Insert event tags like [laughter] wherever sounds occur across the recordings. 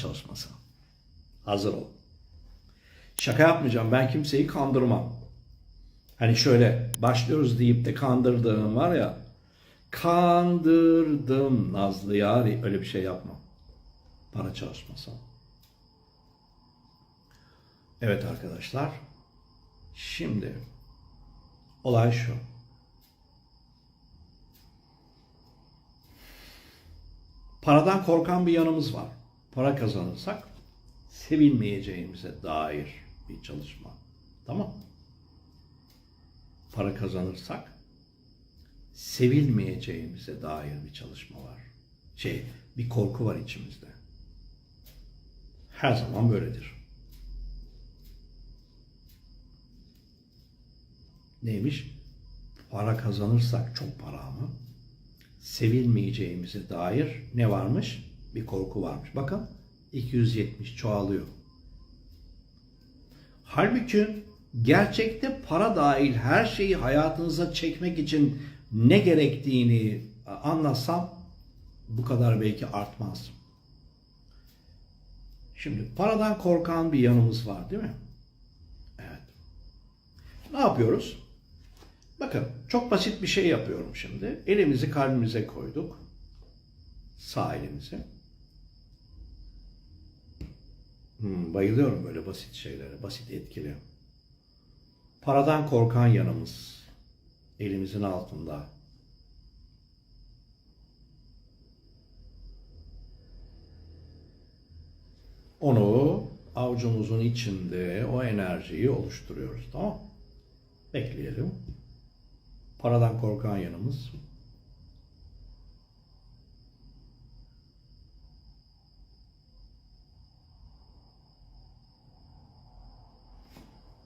Çalışması. Hazır ol. Şaka yapmayacağım. Ben kimseyi kandırmam. Hani şöyle başlıyoruz deyip de kandırdığım var ya. Kandırdım Nazlı Yari. Öyle bir şey yapmam. Para çalışması. Evet arkadaşlar. Şimdi olay şu. Paradan korkan bir yanımız var. Para kazanırsak sevilmeyeceğimize dair bir çalışma. Tamam Para kazanırsak sevilmeyeceğimize dair bir çalışma var. Şey, bir korku var içimizde. Her zaman böyledir. Neymiş? Para kazanırsak çok para mı? Sevilmeyeceğimize dair ne varmış? Bir korku varmış. Bakın 270 çoğalıyor. Halbuki gerçekte para dahil her şeyi hayatınıza çekmek için ne gerektiğini anlatsam bu kadar belki artmaz. Şimdi paradan korkan bir yanımız var değil mi? Evet. Ne yapıyoruz? Bakın çok basit bir şey yapıyorum şimdi. Elimizi kalbimize koyduk. Sağ elimizi. Hmm, bayılıyorum böyle basit şeylere, basit etkili. Paradan korkan yanımız elimizin altında. Onu avucumuzun içinde o enerjiyi oluşturuyoruz. Tamam? Bekleyelim. Paradan korkan yanımız.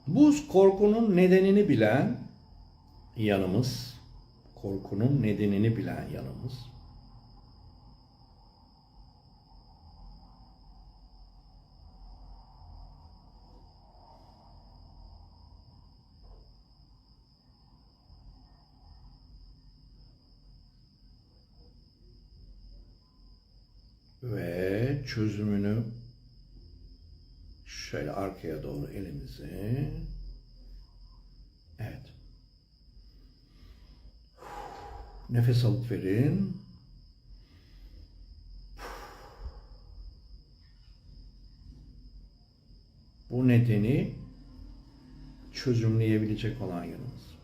Bu korkunun nedenini bilen yanımız, korkunun nedenini bilen yanımız. Ve çözümünü şöyle arkaya doğru elimizi Evet. Nefes alıp verin. Bu nedeni çözümleyebilecek olan yanımız.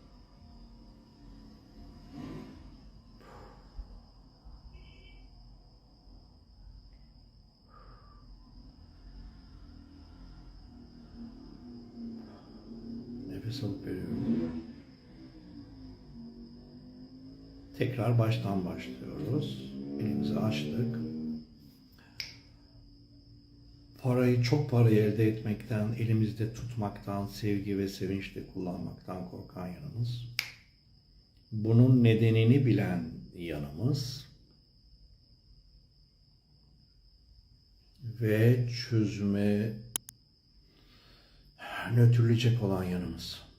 Nefes alıp veriyorum. Tekrar baştan başlıyoruz. Elimizi açtık. Parayı çok parayı elde etmekten, elimizde tutmaktan, sevgi ve sevinçle kullanmaktan korkan yanımız. Bunun nedenini bilen yanımız. Ve çözüme nötrleyecek olan yanımız.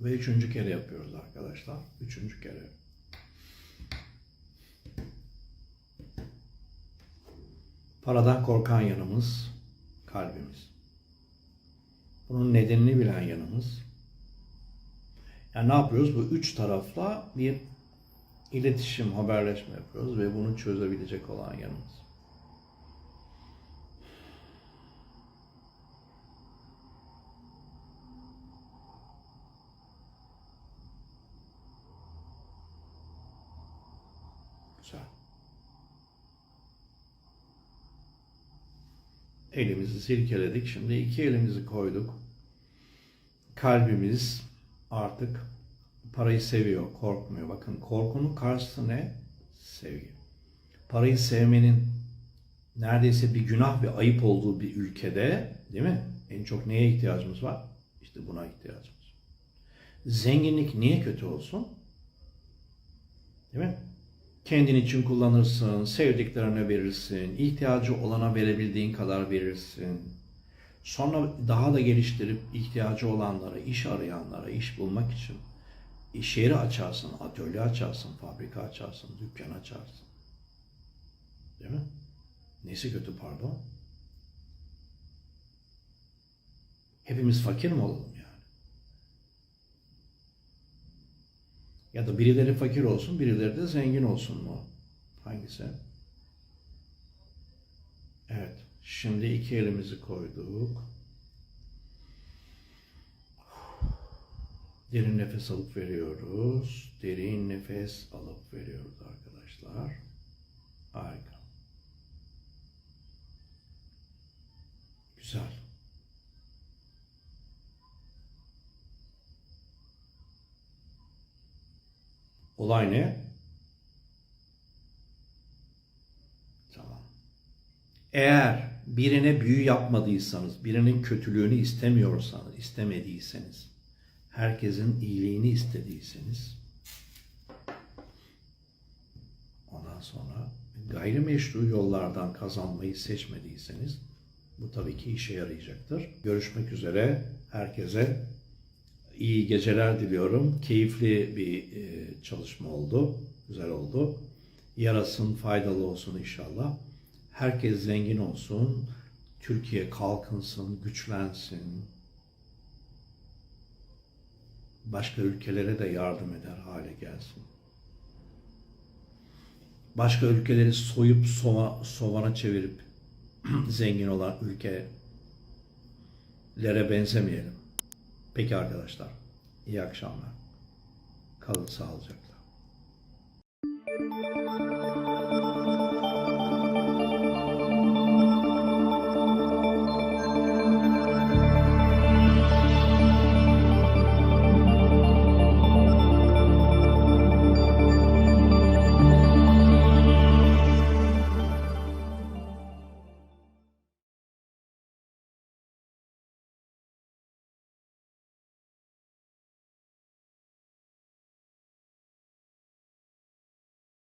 Ve üçüncü kere yapıyoruz arkadaşlar. Üçüncü kere. Paradan korkan yanımız kalbimiz. Bunun nedenini bilen yanımız. Yani ne yapıyoruz? Bu üç tarafla bir iletişim, haberleşme yapıyoruz ve bunu çözebilecek olan yanımız. Güzel. Elimizi silkeledik. Şimdi iki elimizi koyduk. Kalbimiz artık parayı seviyor, korkmuyor. Bakın korkunun karşısı ne? Sevgi. Parayı sevmenin neredeyse bir günah ve ayıp olduğu bir ülkede değil mi? En çok neye ihtiyacımız var? İşte buna ihtiyacımız. Zenginlik niye kötü olsun? Değil mi? Kendin için kullanırsın, sevdiklerine verirsin, ihtiyacı olana verebildiğin kadar verirsin. Sonra daha da geliştirip ihtiyacı olanlara, iş arayanlara iş bulmak için iş yeri açarsın, atölye açarsın, fabrika açarsın, dükkan açarsın. Değil mi? Nesi kötü pardon? Hepimiz fakir mi olalım yani? Ya da birileri fakir olsun, birileri de zengin olsun mu? Hangisi? Evet. Şimdi iki elimizi koyduk. Derin nefes alıp veriyoruz. Derin nefes alıp veriyoruz arkadaşlar. Harika. Güzel. Olay ne? Tamam. Eğer birine büyü yapmadıysanız, birinin kötülüğünü istemiyorsanız, istemediyseniz, herkesin iyiliğini istediyseniz, ondan sonra gayrimeşru yollardan kazanmayı seçmediyseniz, bu tabii ki işe yarayacaktır. Görüşmek üzere. Herkese iyi geceler diliyorum. Keyifli bir e, çalışma oldu. Güzel oldu. Yarasın, faydalı olsun inşallah. Herkes zengin olsun. Türkiye kalkınsın, güçlensin. Başka ülkelere de yardım eder hale gelsin. Başka ülkeleri soyup sova, sovana çevirip [clears throat] zengin olan ülkelere benzemeyelim. Peki arkadaşlar, iyi akşamlar. Kalın sağlıcakla.